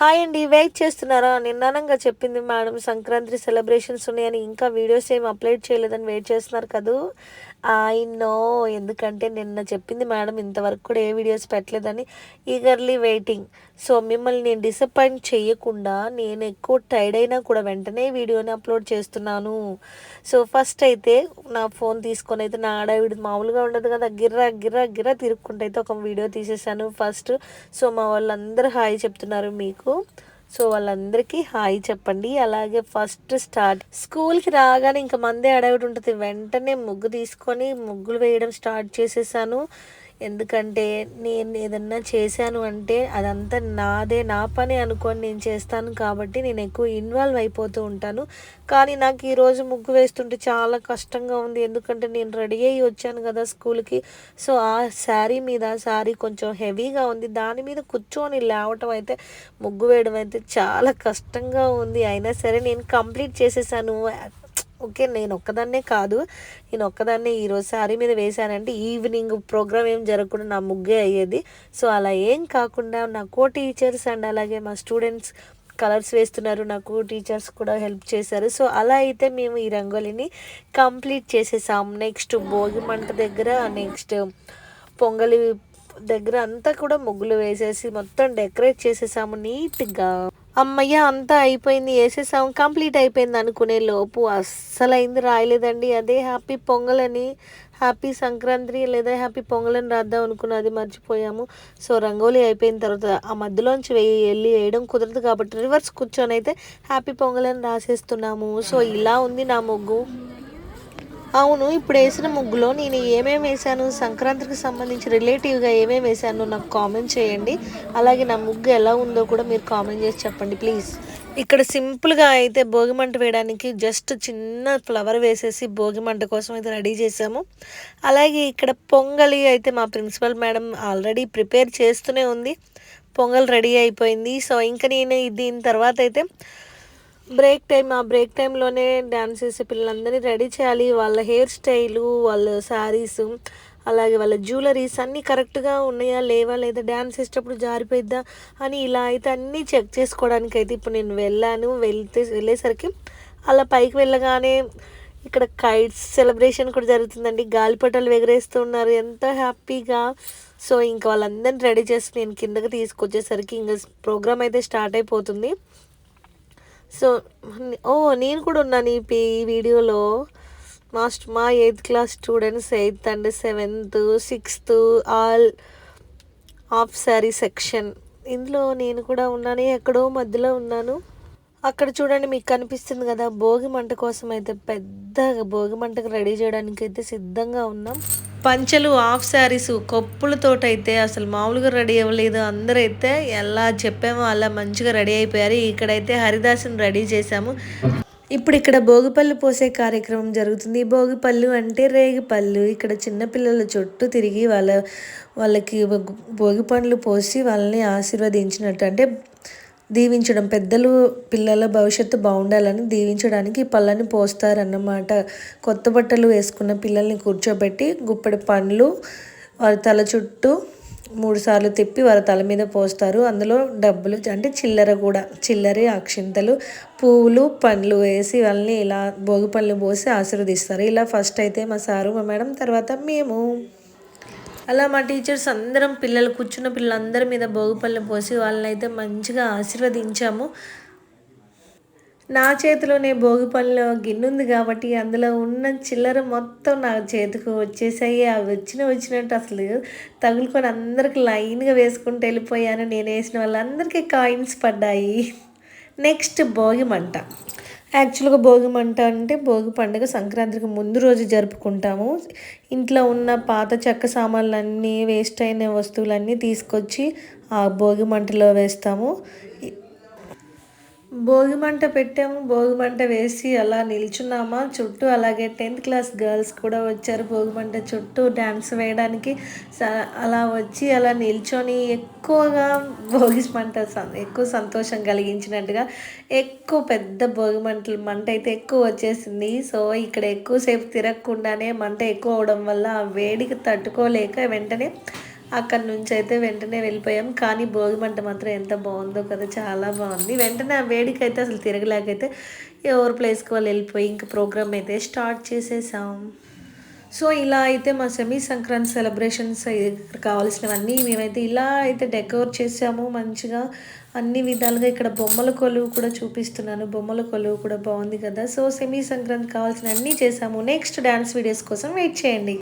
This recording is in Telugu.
హాయ్ అండి వెయిట్ చేస్తున్నారా? నిన్నానంగా చెప్పింది మేడం. సంక్రాంతి సెలబ్రేషన్స్ ఉన్నాయని ఇంకా వీడియోస్ ఏమి అప్లోడ్ చేయలేదని వెయిట్ చేస్తున్నారు కదూ? ఐ నో ఎందుకంటే నిన్న చెప్పింది మేడం ఇంతవరకు కూడా ఏ వీడియోస్ పెట్టలేదని ఈగర్లీ వెయిటింగ్ సో మిమ్మల్ని నేను డిసప్పాయింట్ చేయకుండా నేను ఎక్కువ టైర్డ్ అయినా కూడా వెంటనే వీడియోని అప్లోడ్ చేస్తున్నాను. సో ఫస్ట్ అయితే నా ఫోన్ తీసుకొని అయితే నా ఆడవిడి మామూలుగా ఉండదు కదా గిర్రా గిర్రా గిర్రా తిరుక్కుంటూ అయితే ఒక వీడియో తీసేసాను ఫస్ట్ సో మా వాళ్ళందరూ హాయ్ చెప్తున్నారు మీకు. సో వాళ్ళందరికీ హాయ్ చెప్పండి. అలాగే ఫస్ట్ స్టార్ట్. స్కూల్కి రాగానే ఇంకా మందే అడవిడి ఉంటుంది వెంటనే ముగ్గు తీసుకొని ముగ్గులు వేయడం స్టార్ట్ చేసేసాను. ఎందుకంటే నేను ఏదన్నా చేశాను అంటే అదంతా నాదే నా పని అనుకొని నేను చేస్తాను కాబట్టి నేను ఎక్కువ ఇన్వాల్వ్ అయిపోతూ ఉంటాను. కానీ నాకు ఈరోజు ముగ్గు వేస్తుంటే చాలా కష్టంగా ఉంది. ఎందుకంటే నేను రెడీ అయ్యి వచ్చాను కదా స్కూల్కి. సో ఆ శారీ మీద శారీ కొంచెం హెవీగా ఉంది. దాని మీద కూర్చొని లేవటం అయితే ముగ్గు వేయడం అయితే చాలా కష్టంగా ఉంది. అయినా సరే నేను కంప్లీట్ చేసేసాను. ఓకే నేను ఒక్కదాన్నే కాదు. నేను ఒక్కదాన్నే ఈరోజు శారీ మీద వేశానంటే ఈవినింగ్ ప్రోగ్రామ్ ఏం జరగకుండా నా ముగ్గే అయ్యేది. సో అలా ఏం కాకుండా నా కో టీచర్స్ అండ్ అలాగే మా స్టూడెంట్స్ కలర్స్ వేస్తున్నారు. నాకు టీచర్స్ కూడా హెల్ప్ చేశారు. సో అలా అయితే మేము ఈ రంగోలిని కంప్లీట్ చేసేసాం. నెక్స్ట్ భోగి మంట దగ్గర నెక్స్ట్ పొంగలి దగ్గర అంతా కూడా ముగ్గులు వేసేసి మొత్తం డెకరేట్ చేసేసాము నీట్గా. అమ్మయ్య అంతా అయిపోయింది. వేసేసాం కంప్లీట్ అయిపోయింది అనుకునే లోపు. అస్సలైంది రాయలేదండి. అదే హ్యాపీ పొంగల్ అని హ్యాపీ సంక్రాంతి లేదా హ్యాపీ పొంగల్ అని రాద్దాం అనుకున్నది మర్చిపోయాము. సో రంగోలీ అయిపోయిన తర్వాత ఆ మధ్యలోంచి వెయ్యి వెళ్ళి వేయడం కుదరదు కాబట్టి రివర్స్ కూర్చొని అయితే హ్యాపీ పొంగల్ అని రాసేస్తున్నాము. సో ఇలా ఉంది నా ముగ్గు. అవును ఇప్పుడు వేసిన ముగ్గులో నేను ఏమేమి వేసాను సంక్రాంతికి సంబంధించి రిలేటివ్గా ఏమేమి వేసాను నాకు కామెంట్ చేయండి. అలాగే నా ముగ్గు ఎలా ఉందో కూడా మీరు కామెంట్ చేసి చెప్పండి ప్లీజ్ ఇక్కడ సింపుల్గా అయితే భోగిమంట వేయడానికి జస్ట్ చిన్న ఫ్లవర్ వేసేసి భోగిమంట కోసం అయితే రెడీ చేసాము అలాగే ఇక్కడ పొంగలి అయితే మా ప్రిన్సిపల్ మేడం ఆల్రెడీ ప్రిపేర్ చేస్తూనే ఉంది. పొంగల్ రెడీ అయిపోయింది. సో ఇంకా నేను దీని తర్వాత అయితే బ్రేక్ టైం ఆ బ్రేక్ టైంలోనే డ్యాన్స్ చేసే పిల్లలందరినీ రెడీ చేయాలి. వాళ్ళ హెయిర్ స్టైలు వాళ్ళ శారీస్ అలాగే వాళ్ళ జ్యువెలరీస్ అన్నీ కరెక్ట్గా ఉన్నాయా లేవా లేదా డ్యాన్స్ వేసేటప్పుడు జారిపోయిద్దా అని ఇలా అయితే అన్నీ చెక్ చేసుకోవడానికి అయితే ఇప్పుడు నేను వెళ్ళాను. వెళ్తే వెళ్ళేసరికి అలా పైకి వెళ్ళగానే ఇక్కడ కైట్స్ సెలబ్రేషన్ కూడా జరుగుతుందండి. గాలిపటాలు ఎగరేస్తున్నారు ఎంత హ్యాపీగా. సో ఇంకా వాళ్ళందరినీ రెడీ చేసి నేను కిందకి తీసుకొచ్చేసరికి ఇంకా ప్రోగ్రామ్ అయితే స్టార్ట్ అయిపోతుంది. సో ఓ నేను కూడా ఉన్నాను ఈ వీడియోలో. మాస్ట్ మా eighth class students eighth and seventh sixth all half sari section. ఇందులో నేను కూడా ఉన్నాను ఎక్కడో మధ్యలో ఉన్నాను. అక్కడ చూడండి మీకు కనిపిస్తుంది కదా భోగి మంట కోసం అయితే పెద్దగా భోగి మంటకు రెడీ చేయడానికి అయితే సిద్ధంగా ఉన్నాం. పంచలు హాఫ్ శారీస్ కొప్పులతోటైతే అసలు మామూలుగా రెడీ అవ్వలేదు. అందరైతే ఎలా చెప్పామో అలా మంచిగా రెడీ అయిపోయారు. ఇక్కడైతే హరిదాసుని రెడీ చేశాము. ఇప్పుడు ఇక్కడ భోగిపళ్ళు పోసే కార్యక్రమం జరుగుతుంది. భోగిపళ్ళు అంటే రేగిపళ్ళు. ఇక్కడ చిన్నపిల్లల చుట్టూ తిరిగి వాళ్ళ వాళ్ళకి భోగి పండ్లు పోసి వాళ్ళని ఆశీర్వదించినట్టు. అంటే దీవించడం. పెద్దలు పిల్లల భవిష్యత్తు బాగుండాలని దీవించడానికి పళ్ళని పోస్తారన్నమాట. కొత్త బట్టలు వేసుకున్న పిల్లల్ని కూర్చోబెట్టి గుప్పెడు పండ్లు వారి తల చుట్టూ మూడు సార్లు తిప్పి వారి తల మీద పోస్తారు. అందులో డబ్బులు అంటే చిల్లర కూడా చిల్లర అక్షింతలు పువ్వులు పండ్లు వేసి వాళ్ళని ఇలా భోగి పళ్ళు పోసి ఆశీర్వదిస్తారు. ఇలా ఫస్ట్ అయితే మా సారు మా మేడం తర్వాత మేము. అలా మా టీచర్స్ అందరం పిల్లలు కూర్చున్న పిల్లలందరి మీద భోగిపళ్ళు పోసి వాళ్ళని అయితే మంచిగా ఆశీర్వదించాము. నా చేతిలోనే భోగిపళ్ళు గిన్నె ఉంది కాబట్టి అందులో ఉన్న చిల్లర మొత్తం నా చేతికి వచ్చేసాయి. అవి వచ్చిన వచ్చినట్టు అసలు తగులుకొని అందరికి లైన్గా వేసుకుంటూ వెళ్ళిపోయాను. నేను వేసిన వాళ్ళందరికీ కాయిన్స్ పడ్డాయి. నెక్స్ట్ భోగి మంట. యాక్చువల్గా భోగి మంట అంటే భోగి పండుగ సంక్రాంతికి ముందు రోజు జరుపుకుంటాము. ఇంట్లో ఉన్న పాత చెక్క సామాన్లన్నీ వేస్ట్ అయిన వస్తువులన్నీ తీసుకొచ్చి ఆ భోగి మంటలో వేస్తాము. భోగి మంట పెట్టాము భోగి మంట వేసి అలా నిల్చున్నామా? చుట్టూ అలాగే టెన్త్ క్లాస్ గర్ల్స్ కూడా వచ్చారు భోగి మంట చుట్టూ డ్యాన్స్ వేయడానికి. అలా వచ్చి అలా నిల్చొని ఎక్కువగా భోగి మంట ఎక్కువ సంతోషం కలిగించినట్టుగా ఎక్కువ పెద్ద భోగి మంటలు మంట అయితే ఎక్కువ వచ్చేసింది. సో ఇక్కడ ఎక్కువసేపు తిరగకుండానే మంట ఎక్కువ అవడం వల్ల ఆ వేడికి తట్టుకోలేక వెంటనే అక్కడి నుంచి అయితే వెంటనే వెళ్ళిపోయాం. కానీ భోగి మంట మాత్రం ఎంత బాగుందో కదా చాలా బాగుంది. వెంటనే ఆ వేడికి అయితే అసలు తిరగలేకైతే ఎవరి ప్లేస్కి వాళ్ళు వెళ్ళిపోయి ఇంకా ప్రోగ్రామ్ అయితే స్టార్ట్ చేసేసాం. సో ఇలా అయితే మా సెమీ సంక్రాంతి సెలబ్రేషన్స్ కావాల్సినవన్నీ మేమైతే ఇలా అయితే డెకరేట్ చేసాము మంచిగా. అన్ని విధాలుగా ఇక్కడ బొమ్మల కొలువు కూడా చూపిస్తున్నాను. బొమ్మల కొలువు కూడా బాగుంది కదా. సో సెమీ సంక్రాంతి కావాల్సిన అన్నీ చేసాము. నెక్స్ట్ డ్యాన్స్ వీడియోస్ కోసం వెయిట్ చేయండి.